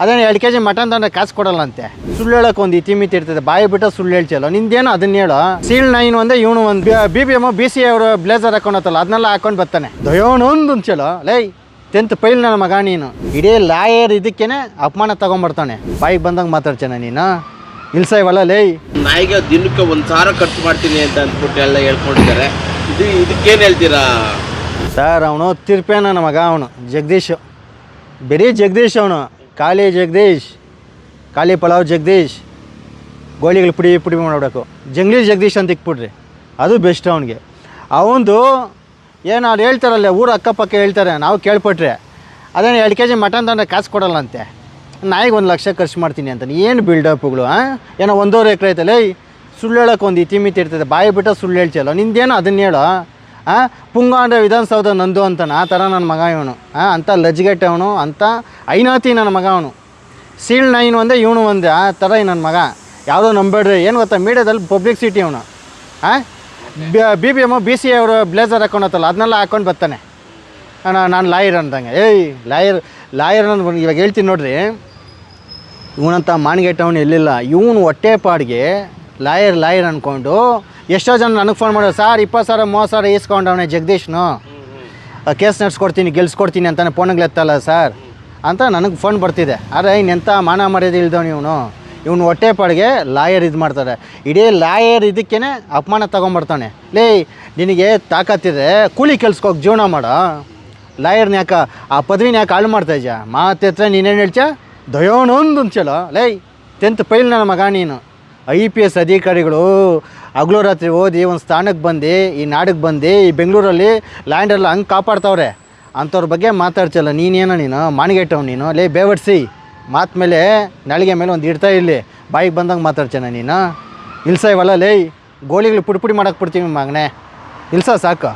ಅದೇನು ಎರಡು K G mutton ತಂದ್ರೆ ಕಾಸು ಕೊಡಲ್ಲ ಅಂತೆ ಸುಳ್ಳು ಹೇಳಕ್ಕೆ ಒಂದು ಇತಿಮಿತಿ ಇರ್ತದೆ. ಬಾಯಿ ಬಿಟ್ಟು ಸುಳ್ಳು ಹೇಳ್ತಿಲ್ಲ ನಿಂದೇನು ಅದನ್ನ ಹೇಳೋ. ಸೀಲ್ ನೈನ್ ಒಂದೇ ಇವನು ಒಂದು B B M B C ಅವರು ಬ್ಲೇಸರ್ ಹಾಕೊಂಡತ್ತಲ್ಲ ಅದನ್ನೆಲ್ಲ ಹಾಕೊಂಡು ಬರ್ತಾನೆ. ದಯೋನೊಂದು ಚಲೋ ಲೈ ಟೆಂತ್ ಪೈಲ್ ನನ್ನ ಮಗ ನೀನು. ಇಡೀ ಲಾಯರ್ ಇದಕ್ಕೇನೆ ಅಪಮಾನ ತಗೊಂಬರ್ತಾನೆ ಬಾಯಿಗೆ ಬಂದಂಗೆ ಮಾತಾಡ್ತಾನೆ ನೀನು. ನಿಲ್ಸ ಇವಲ್ಲ ಲೈ. ನಾಯಿಗೆ ದಿನಕ್ಕೆ ಒಂದು ಸಾವಿರ ಖರ್ಚು ಮಾಡ್ತೀನಿ ಅಂತ ಅಂದ್ಬಿಟ್ಟು ಎಲ್ಲ ಹೇಳ್ಕೊಂಡಿದ್ದಾರೆ. ಇದು ಇದಕ್ಕೇನು ಹೇಳ್ತೀರಾ? ಸರ್ ಅವನು ತಿರ್ಪೇನ ನನ್ನ ಮಗ ಅವನು. ಜಗದೀಶ್. ಬರೀ ಜಗದೀಶ್ ಅವನು. ಖಾಲಿ ಜಗದೀಶ್ ಖಾಲಿ ಪಲಾವ್ ಜಗದೀಶ್, ಗೋಳಿಗಳು ಪುಡಿ ಪುಡಿ ಮಾಡಬೇಕು ಜಂಗ್ಲಿ ಜಗದೀಶ್ ಅಂತ ಇಕ್ಬಿಡ್ರಿ. ಅದು ಬೆಸ್ಟ್ ಅವನಿಗೆ. ಅವಂದು ಏನು ಅವ್ರು ಹೇಳ್ತಾರಲ್ಲ, ಊರ ಅಕ್ಕಪಕ್ಕ ಹೇಳ್ತಾರೆ, ನಾವು ಕೇಳ್ಪಟ್ರೆ, ಅದೇನು ಎರಡು ಕೆ ಜಿ ಮಟನ್ ತಂದ್ರೆ ಕಾಸು ಕೊಡಲ್ಲ ಅಂತೆ ನಾಯಿಗೆ ಒಂದು ಲಕ್ಷ ಖರ್ಚು ಮಾಡ್ತೀನಿ ಅಂತ. ಏನು ಬಿಲ್ಡಪ್ಗಳು ಹಾಂ ಏನೋ ಒಂದೂವರೆ ಎಕರೆ ಐತಲ್ಲ ಸುಳ್ಳು ಹೇಳೋಕೆ ಒಂದು ಇತಿಮಿತಿ ಇರ್ತದೆ, ಬಾಯಿ ಬಿಟ್ಟು ಸುಳ್ಳು ಹೇಳ್ತಿಯಲ್ಲ, ನಿಂದೇನೋ ಅದನ್ನ ಹೇಳು? ಹಾಂ ಪುಂಗಾಂಡ ವಿಧಾನಸೌಧ ನಂದು ಅಂತಾನೆ, ಆ ಥರ ನನ್ನ ಮಗ ಇವನು. ಹಾಂ ಅಂಥ ಲಜ್ಜಿಗೆಟ್ಟೆ ಅವನು ಅಂಥ ಐನಾತಿ ನನ್ನ ಮಗ ಅವನು. ಸೀಲ್ ನೈನ್ ಒಂದೇ, ಇವನು ಒಂದೇ, ಆ ಥರ ನನ್ನ ಮಗ. ಯಾವುದೋ ನಂಬೇಡ್ರಿ ಏನು ಗೊತ್ತಾ? ಮೀಡಿಯಾದಲ್ಲಿ ಪಬ್ಲಿಸಿಟಿ ಅವನು. ಹಾಂ B B M B C ಅವರು ಬ್ಲೇಸರ್ ಹಾಕೊಂಡತ್ತಲ್ಲ, ಅದನ್ನೆಲ್ಲ ಹಾಕೊಂಡು ಬರ್ತಾನೆ. ನಾನು ಲಾಯರ್ ಅಂದಂಗೆ. ಏಯ್, ಲಾಯರ್ ಲಾಯರ್ ಅನ್ನೋದು ಇವಾಗ ಹೇಳ್ತೀನಿ ನೋಡ್ರಿ. ಇವನಂತ ಮಾನ್ಗೆಟ್ಟವನು ಎಲ್ಲಿಲ್ಲ. ಇವನು ಹೊಟ್ಟೆ ಪಾಡಿಗೆ ಲಾಯರ್ ಲಾಯರ್ ಅಂದ್ಕೊಂಡು ಎಷ್ಟೋ ಜನ ನನಗೆ ಫೋನ್ ಮಾಡೋರು ಸರ್ ಇಪ್ಪತ್ತು ಸಾವಿರ ಮೂವತ್ತು ಸಾವಿರ ಈಸ್ಕೊಂಡವನೆ ಜಗದೀಶ್ನು. ಕೇಸ್ ನಡೆಸ್ಕೊಡ್ತೀನಿ ಗೆಲ್ಸ್ಕೊಡ್ತೀನಿ ಅಂತಾನೆ ಫೋನಿಗೆ ಎತ್ತಲ್ಲ ಸರ್. ಅಂತ ನನಗೆ ಫೋನ್ ಬರ್ತಿದೆ. ಆದರೆ ಇನ್ನೆಂಥ ಮಾನ ಮರ್ಯಾದೆ ಇಲ್ದವನು ಇವನು. ಇವನು ಹೊಟ್ಟೆ ಪಾಡಿಗೆ ಲಾಯರ್ ಇದು ಮಾಡ್ತಾರೆ. ಇಡೀ ಲಾಯರ್ ಇದಕ್ಕೇನೆ ಅಪಮಾನ ತೊಗೊಂಬರ್ತಾನೆ ಲೇ ನಿನಗೆ ತಾಕತ್ತಿದೆ ಕೂಲಿ ಕೆಲ್ಸಕ್ಕೆ ಜೀವನ ಮಾಡೋ. ಲಾಯರ್ನ ಯಾಕೆ ಆ ಪದವಿನ ಯಾಕೆ ಹಾಳು ಮಾಡ್ತಾ ಇದ್ಯಾ? ಮಾತೆತ್ರ ನೀನೇನು ಹೇಳ್ಚ ದಯೋನೊಂದು ಚಲೋ ಲೈ ಟೆಂತ್ ಪೈಲ್ ನನ್ನ ಮಗ ನೀನು. ಐ ಪಿ ಎಸ್ ಅಧಿಕಾರಿಗಳು ಹಗಲು ರಾತ್ರಿ ಓದಿ ಒಂದು ಸ್ಥಾನಕ್ಕೆ ಬಂದು, ಈ ನಾಡಿಗೆ ಬಂದು, ಈ ಬೆಂಗಳೂರಲ್ಲಿ ಲ್ಯಾಂಡೆಲ್ಲ ಹಂಗೆ ಕಾಪಾಡ್ತಾವ್ರೆ. ಅಂಥವ್ರ ಬಗ್ಗೆ ಮಾತಾಡ್ತಿಲ್ಲ ನೀನೇನೋ ನೀನು ಮಾಣಿಗೆಟ್ಟವ್ ನೀನು, ಲೇ ಬೇವಡ್ಸಿ, ಮಾತು ಮೇಲೆ ನಾಳಿಗೆ ಮೇಲೆ ಒಂದು ಇಡ್ತಾ ಇಲ್ಲಿ ಬಾಯಿಗೆ ಬಂದಂಗೆ ಮಾತಾಡ್ತಾನೆ ನೀನು. ಇಲ್ಸ ಇವಲ್ಲ, ಲೇ ಗೋಳಿಗಳು ಪುಡಿ ಪುಡಿ ಮಾಡಕ್ಕೆ ಬಿಡ್ತೀವಿ ಮಗನೇ. ಇಲ್ಸ ಸಾಕು.